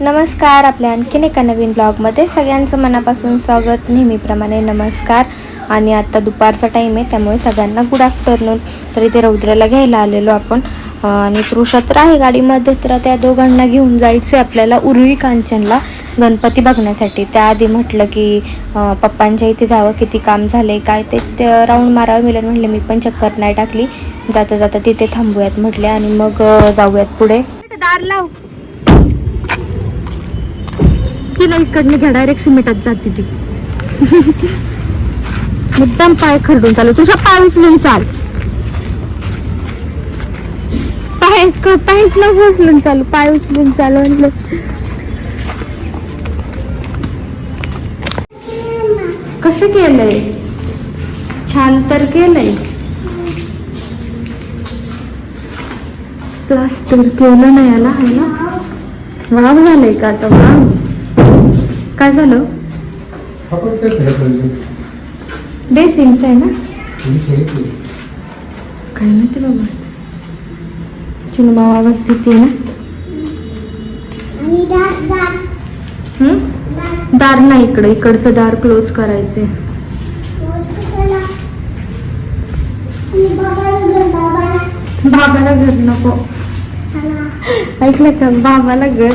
नमस्कार आपल्या आणखीन एका नवीन ब्लॉगमध्ये सगळ्यांचं मनापासून स्वागत. नेहमीप्रमाणे नमस्कार. आणि आत्ता दुपारचा टाईम आहे त्यामुळे सगळ्यांना गुड आफ्टरनून तर इथे रौद्राला घ्यायला आलेलो आपण. आणि तृषा तर आहे गाडीमध्ये तर त्या दोघांना घेऊन जायचं आहे आपल्याला उर्वी कांचनला गणपती बघण्यासाठी. त्याआधी म्हटलं की पप्पांच्या इथे जावं किती काम झालं आहे काय ते ते राऊंड मारावं मिळेल म्हटलं मी पण चक्कर नाही टाकली. जाता जाता तिथे थांबूयात म्हटले. आणि मग जाऊयात पुढे. दार लाव. तिला इकडनं घ्या डायरेक्ट सिमेंटात जाते ती. मुद्दाम पाय खरडून चालू तुझ्या पाय उचलून चाल. पाय पॅन्ट न उचलून चालू पाय उचलून चालू म्हटलं कसं केलंय? छान तर केलंय. प्लास्टर केलं नाही याला आहे ना? वाव झालंय का आता? वाव काय झालं? बेसिंगचं आहे ना? काय माहिती बाबा. चुनबाव आवाज देते ना? हम्म? दार नाही इकडे. इकडचं दार क्लोज करायचे बाबाला घर नको. ऐकलं का? बाबाला घर.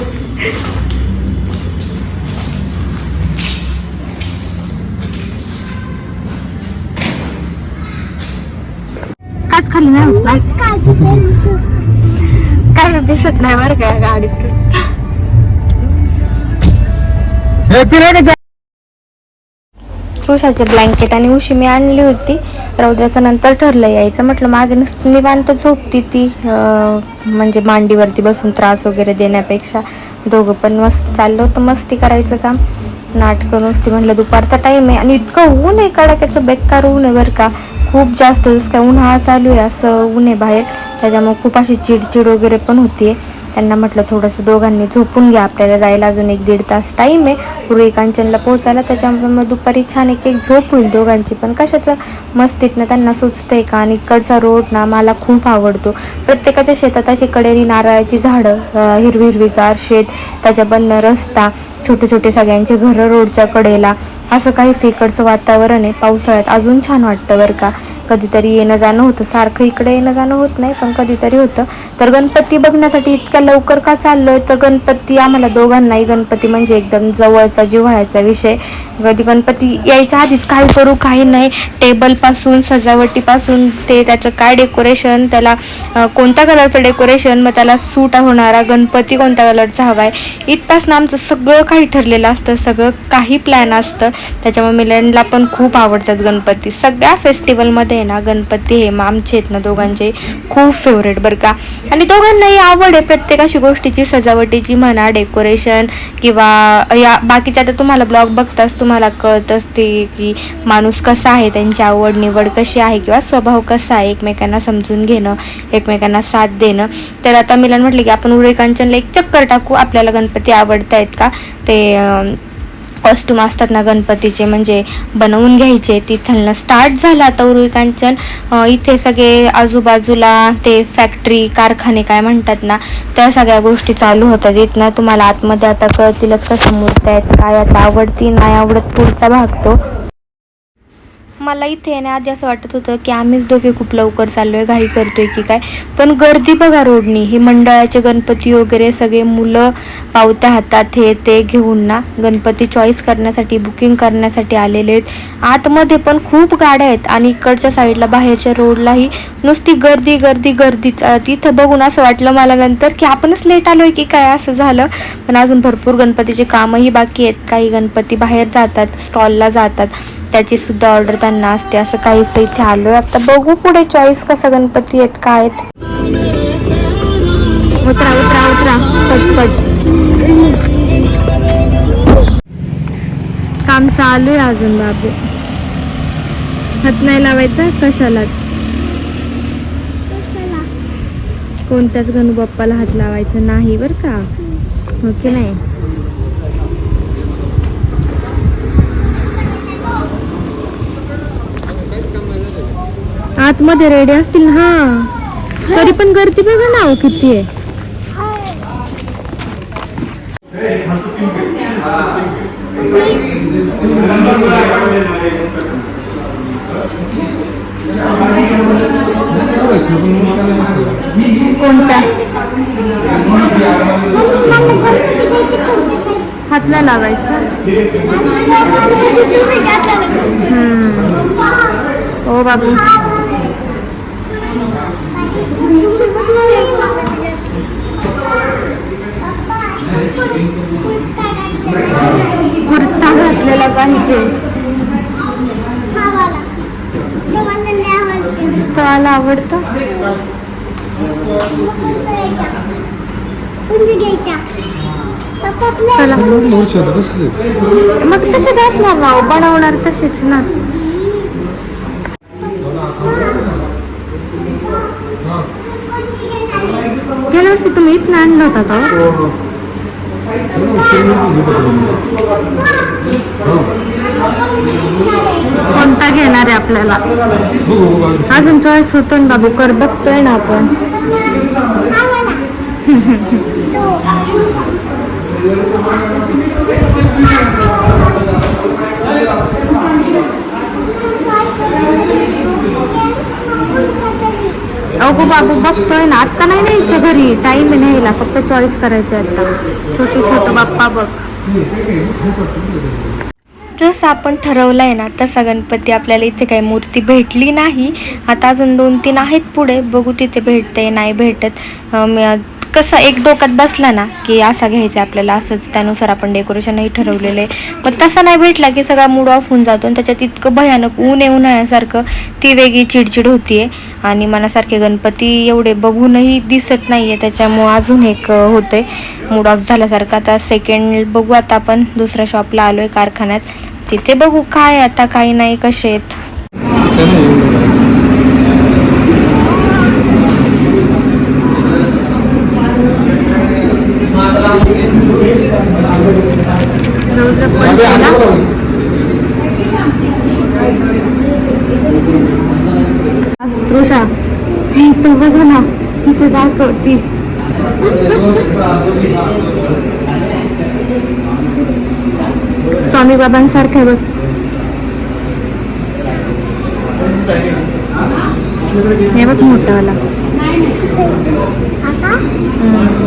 खाली नाही होत ना काय दिसत नाही बरं का गाडीत. कृषाचे ब्लँकेट आणि उशी मी आणली होती. रौद्राचं नंतर ठरलं यायचं. म्हटलं मागे नुसतं निवांत झोपती ती म्हणजे मांडीवरती बसून त्रास वगैरे देण्यापेक्षा. दोघं पण मस्त चाललं होतं मस्ती करायचं काम. नाटकं नुसती म्हटलं दुपारचा टाईम आहे. आणि इतकं ऊन आहे कडाक्याचं बेकार ऊन आहे बरं का. खूप जास्त जसं काय उन्हाळा चालू आहे असं ऊन आहे बाहेर. त्याच्यामुळे खूप अशी चिडचिड वगैरे पण होती त्यांना म्हटलं थोडंसं दोघांनी झोपून घ्या आपल्याला जायला अजून एक दीड तास टाईम आहे. पूर्वी कांचनला पोहोचायला त्याच्यामुळे मग दुपारी छान एक एक झोप होईल दोघांची. पण कशाचं? मस्तीतनं त्यांना सुचतंय का? आणि इकडचा रोड ना मला खूप आवडतो. प्रत्येकाच्या शेतात अशी कडेरी नारळाची झाडं हिरवी हिरवीगार शेत त्याच्या बंद रस्ता छोटे छोटे सगळ्यांचे घरं रोडच्या कडेला. असं काहीच इकडचं वातावरण आहे. पावसाळ्यात अजून छान वाटतं बरं का? कधीतरी येणं जाणं होतं. सारखं इकडे येणं जाणं होत नाही पण कधीतरी होतं. तर गणपती बघण्यासाठी इतक्या लवकर का चाललोय? तर गणपती आम्हाला दोघांनाही गणपती म्हणजे एकदम जवळचा जिव्हाळ्याचा विषय. कधी गणपती यायच्या आधीच काय करू काही नाही. टेबलपासून सजावटीपासून ते त्याचं काय डेकोरेशन त्याला कोणत्या कलरचं डेकोरेशन मग त्याला सूट होणारा गणपती कोणत्या कलरचा हवा आहे इथपासून आमचं सगळं काही ठरलेलं असतं. सगळं काही प्लॅन असतं. त्याच्यामुळे मिलनला पण खूप आवडतात गणपती. सगळ्या फेस्टिवलमध्ये आहे ना गणपती हे मग आमचे आहेत ना दोघांचे खूप फेवरेट बरं का. आणि दोघांनाही आवड आहे प्रत्येक अशी गोष्टीची सजावटीची म्हणा डेकोरेशन किंवा या बाकीच्या आता तुम्हाला ब्लॉग बघताच तुम्हाला कळत असते की माणूस कसा आहे त्यांची आवड निवड कशी आहे किंवा स्वभाव कसा आहे एकमेकांना समजून घेणं एकमेकांना साथ देणं. तर आता मिलन म्हटलं की आपण उरे कांचनला एक चक्कर टाकू आपल्याला गणपती आवडतायत का? ते कॉस्ट्युम असतात ना गणपतीचे म्हणजे बनवून घ्यायचे. तिथलं स्टार्ट झाला आता उरुळी कांचन. इथे सगळे आजूबाजूला ते फॅक्टरी कारखाने काय म्हणतात ना त्या सगळ्या गोष्टी चालू होतात. इथनं तुम्हाला आतमध्ये आता कळतीलच कशा मूर्त्या आहेत काय आता आवडती नाही आवडत पुढचा भाग तो. मला इथे येण्याआधी असं वाटत होतं की आम्हीच दोघे खूप लवकर चाललोय घाई करतोय की काय. पण गर्दी बघा रोडनी हे मंडळाचे गणपती वगैरे सगळे मुलं पावत्या हातात हे ते घेऊन ना गणपती चॉईस करण्यासाठी बुकिंग करण्यासाठी आलेले आहेत. आतमध्ये पण खूप गाड्या आहेत आणि इकडच्या साईडला बाहेरच्या रोडलाही नुसती गर्दी गर्दी गर्दीच तिथं बघून असं वाटलं मला नंतर की आपणच लेट आलोय की काय असं झालं. पण अजून भरपूर गणपतीचे कामही बाकी आहेत. काही गणपती बाहेर जातात स्टॉलला जातात. त्याची सुद्धा ऑर्डर त्यांना असते. असं काहीच इथे आलोय. आता बघू पुढे चॉईस कसा गणपती आहेत काय आहेत. उतरा उतरा उतरा. पटपट. काम चालू आहे अजून बाबू. हात नाही लावायचा कशालाच. कोणत्याच गणू बाप्पाला हात लावायचा नाही बर का? हो की नाही? आतमध्ये रेडी असतील ना हा. तरी पण गर्दी बघा ना किती आहे. कोणत्या हातला लावायचं. हम्म. ओ बाबू. कुर्ता घातलेला पाहिजे. त्याला आवडतं? मग तसेच असणार ना हो, बनवणार तसेच ना. वर्षी तुम्ही इथनं आणलं होता का? हो? कोणता घेणार आहे आपल्याला? अजून चॉईस होतो ना बाबू कर बघतोय ना आपण. बाबू बघतोय ना. आत्ता नाही न्यायचं घरी. टाईम आहे न्यायला. फक्त चॉईस करायचं आहे आता. छोटे छोटे बाप्पा बघ. जसं आपण ठरवलं आहे ना तसा गणपती आपल्याला इथे काही मूर्ती भेटली नाही. आता अजून दोन तीन आहेत पुढे. बघू तिथे भेटते नाही भेटत. कसं एक डोक्यात बसला ना की असा घ्यायचा आहे आपल्याला असंच त्यानुसार आपण डेकोरेशनही ठरवलेलं आहे. पण तसा नाही भेटला की सगळा मूड ऑफ होऊन जातो आणि त्याच्यात इतकं भयानक ऊन आहे उन्हाळ्यासारखं ती वेगळी चिडचिड होतीये. आणि मनासारखे गणपती एवढे बघूनही दिसत नाही आहे त्याच्यामुळं अजून एक अं, होतंय मूड ऑफ झाल्यासारखं. आता सेकंड बघू आता आपण दुसऱ्या शॉपला आलो आहे कारखान्यात. तिथे बघू काय आता काही नाही कसे आहेत रौद्र पण गेला. तृषा तो बघा ना तिथे दाखवती स्वामी बाबांसारखं आहे बघ. हे बघ मोठावाला. हम्म.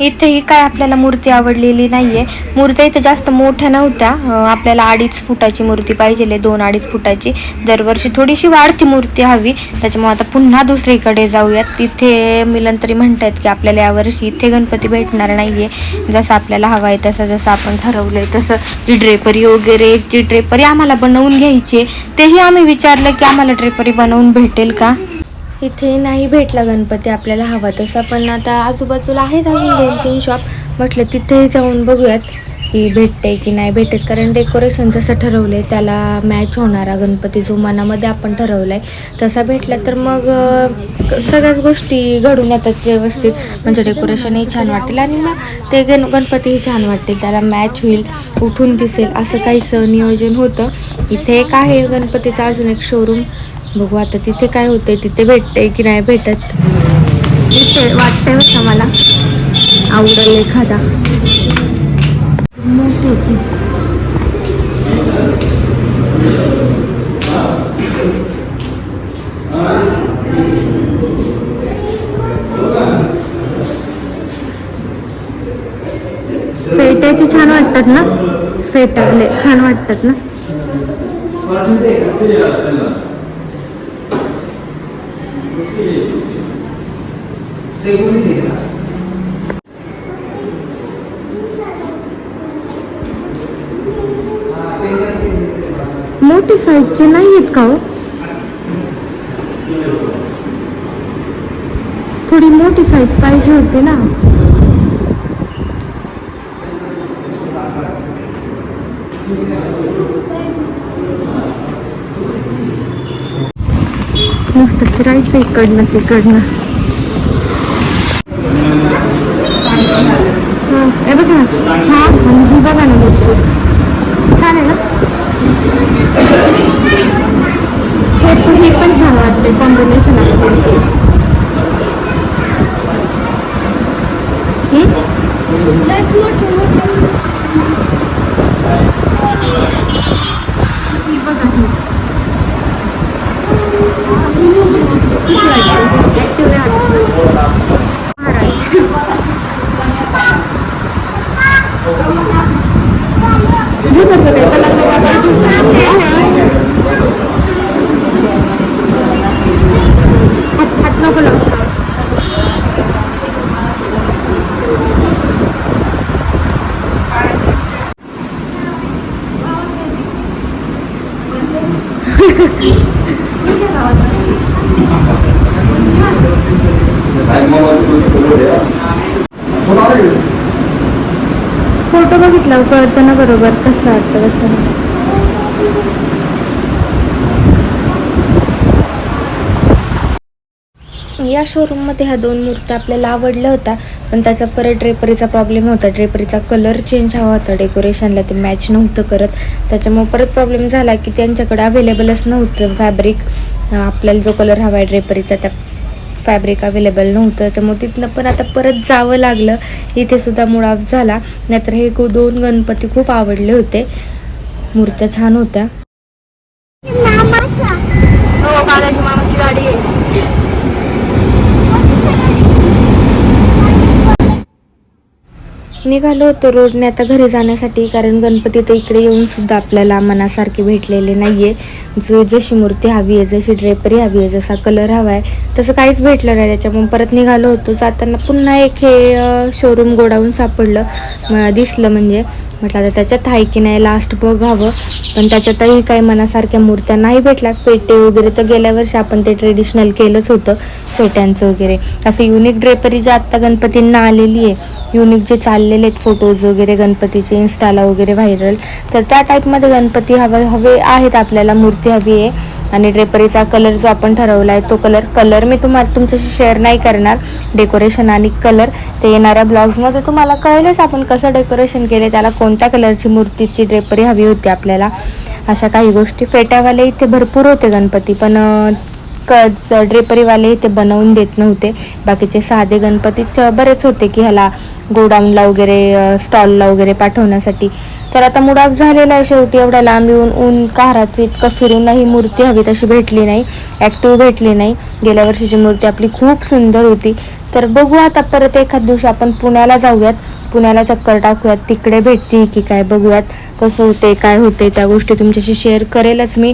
इथेही काय आपल्याला मूर्ती आवडलेली नाही आहे मूर्त्या इथे जास्त मोठ्या नव्हत्या. आपल्याला अडीच फुटाची मूर्ती पाहिजे दोन अडीच फुटाची. दरवर्षी थोडीशी वाढती मूर्ती हवी. त्याच्यामुळे आता पुन्हा दुसरीकडे जाऊयात. तिथे मिलन तरी म्हणतायत की आपल्याला यावर्षी इथे गणपती भेटणार नाही आहे जसं आपल्याला हवा आहे तसं जसं आपण ठरवलंय तसं ती ड्रेपरी वगैरे ती ड्रेपरी आम्हाला बनवून घ्यायची आहे. तेही आम्ही विचारलं की आम्हाला ड्रेपरी बनवून भेटेल का? इथे नाही भेटला गणपती आपल्याला हवा तसा पण आता आजूबाजूला आहेत अजून दोन तीन शॉप म्हटलं तिथेही जाऊन बघूयात की भेटते की नाही भेटत कारण डेकोरेशन जसं ठरवलं आहे त्याला मॅच होणारा गणपती जो मनामध्ये आपण ठरवला आहे तसा भेटला तर मग सगळ्याच गोष्टी घडून येतात व्यवस्थित. म्हणजे डेकोरेशनही छान वाटेल आणि मग ते गण गणपतीही छान वाटतील त्याला मॅच होईल उठून दिसेल असं काहीसं नियोजन होतं. इथे एक आहे गणपतीचा अजून एक शोरूम बघू आता तिथे काय होतंय तिथे भेटतंय की नाही भेटत. इथे वाटतंय बघा मला. आवडेल एखादा. फेटायचे छान वाटतात ना? फेटाले छान वाटतात ना? मोठी साईजचे नाही आहेत का हो? थोडी मोठी साईज पाहिजे होती ना. मस्त फिरायचं इकडनं तिकडनं हो हे बघ ना हा आणि ही बघा ना मूर्ती छान आहे ना हे पण हे पण छान वाटते कॉम्बिनेशन आहे मूर्ती हम्म? ही बघा ही कशी वाटते ऍक्टिव्ह नाही वाटत ना? महाराज घेऊ कसं काय कलर हात हात नको लावू फोटो बघितला कळतं ना बरोबर कसं वाटतं कसं या शोरूममध्ये ह्या दोन मूर्त्या आपल्याला आवडल्या होत्या पण त्याचा परत ड्रेपरीचा प्रॉब्लेम होता. ड्रेपरीचा कलर चेंज हवा होता. डेकोरेशनला ते मॅच नव्हतं करत. त्याच्यामुळे परत प्रॉब्लेम झाला की त्यांच्याकडे अवेलेबलच नव्हतं फॅब्रिक आपल्याला जो कलर हवा आहे ड्रेपरीचा त्या फॅब्रिक अवेलेबल नव्हतं. त्याच्यामुळे तिथनं पण आता परत जावं लागलं. इथे सुद्धा मूड ऑफ झाला. नाहीतर हे दोन गणपती खूप आवडले होते. मूर्त्या छान होत्या. हो बालाजी मामाची गाडी आहे. निघालो होतो रोडने आता घरी जाण्यासाठी कारण गणपती तर इकडे येऊन सुद्धा आपल्याला मनासारखे भेटलेले नाहीये. जो जशी मूर्ती हवी आहे जशी ड्रेपरी हवी आहे जसा कलर हवा आहे तसं काहीच भेटलं नाही त्याच्यामुळे परत निघालो होतो. जाताना पुन्हा एक हे शोरूम गोडाऊन सापडलं. दिसलं म्हणजे. म्हटलं आता त्याच्यात आहे की नाही लास्ट बघावं. पण त्याच्यातही काही मनासारख्या मूर्त्या नाही भेटल्या. फेटे वगैरे तर गेल्या वर्षी आपण ते ट्रेडिशनल केलंच होतं फेट्यांचं वगैरे. असं युनिक ड्रेपरी जे आत्ता गणपतींना आलेली आहे युनिक जे चाललेले आहेत फोटोज वगैरे गणपतीचे इन्स्टाला वगैरे व्हायरल तर त्या टाईपमध्ये गणपती हवे हवे आहेत आपल्याला मूर्ती हवी आहे. आणि ड्रेपरीचा कलर जो आपण ठरवला आहे तो कलर कलर मी तुम्हाला तुमच्याशी शेअर नाही करणार. डेकोरेशन आणि कलर ते येणाऱ्या ब्लॉग्समध्ये तुम्हाला कळेलच आपण कसं डेकोरेशन केले त्याला कोण कोणत्या कलरची मूर्तीची ड्रेपरी हवी होती आपल्याला. अशा काही गोष्टी. फेट्यावाले इथे भरपूर होते गणपती पण क ड्रेपरीवाले इथे बनवून देत नव्हते. बाकीचे साधे गणपती बरेच होते की ह्याला गोडाऊनला वगैरे स्टॉलला वगैरे पाठवण्यासाठी. तर आता मुडाप झालेला आहे शेवटी एवढ्या लांब येऊन ऊन काराचं इतकं फिरूनही मूर्ती हवी तशी भेटली नाही. ॲक्टिव्ह भेटली नाही. गेल्या वर्षीची मूर्ती आपली खूप सुंदर होती. तर बघू आता परत एखाद दिवशी आपण पुण्याला जाऊयात. पुण्याला चक्कर टाकूयात तिकडे भेटते की काय बघूयात कसं होते काय होते त्या गोष्टी तुमच्याशी शेअर करेलच मी.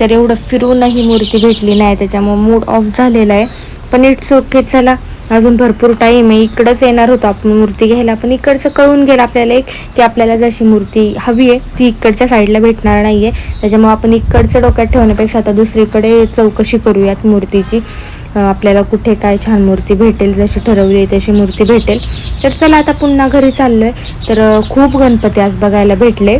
तर एवढं फिरूनही मूर्ती भेटली नाही त्याच्यामुळं मूड ऑफ झालेला आहे. पण इट्स ओके चला. अजून भरपूर टाईम आहे. इकडंच येणार होतो आपण मूर्ती घ्यायला. पण इकडचं कळून गेलं आपल्याला एक की आपल्याला जशी मूर्ती हवी आहे ती इकडच्या साईडला भेटणार नाही आहे त्याच्यामुळे आपण इकडचं डोक्यात ठेवण्यापेक्षा आता दुसरीकडे चौकशी करूयात मूर्तीची. आपल्याला कुठे काय छान मूर्ती भेटेल जशी ठरवली आहे तशी मूर्ती भेटेल. तर चला आता पुन्हा घरी चाललो आहे तर खूप गणपती आज बघायला भेटले.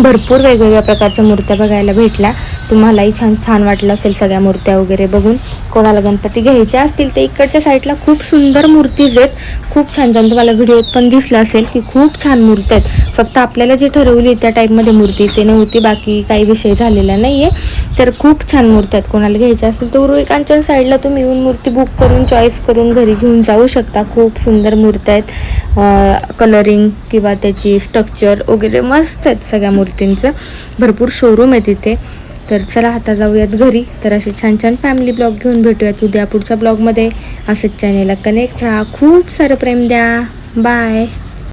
भरपूर वेगवेगळ्या प्रकारच्या मूर्त्या बघायला भेटल्या. तुम्हालाही छान छान वाटलं असेल सगळ्या मूर्त्या वगैरे बघून. कोणाला गणपती घ्यायचे असतील तर इकडच्या साईडला खूप सुंदर मूर्तीज आहेत. खूप छान छान. तुम्हाला व्हिडिओत पण दिसलं असेल की खूप छान मूर्त्या आहेत. फक्त आपल्याला जी ठरवली त्या टाईपमध्ये मूर्ती ते नव्हती. बाकी काही विषय झालेला नाही आहे तर खूप छान मूर्त्या आहेत. कोणाला घ्यायच्या असेल तर उर्विकांच्या साईडला तुम्ही येऊन मूर्ती बुक करून चॉईस करून घरी घेऊन जाऊ शकता. खूप सुंदर मूर्त्या आहेत. कलरिंग किंवा त्याची स्ट्रक्चर वगैरे मस्त आहेत सगळ्या मूर्तींचं. भरपूर शोरूम आहे तिथे तर चला आता जाऊयात घरी. तर असे छान छान फॅमिली ब्लॉग घेऊन भेटूयात. उद्या पुढच्या ब्लॉगमध्ये असंच चॅनेलला कनेक्ट राहा. खूप सारं प्रेम द्या. बाय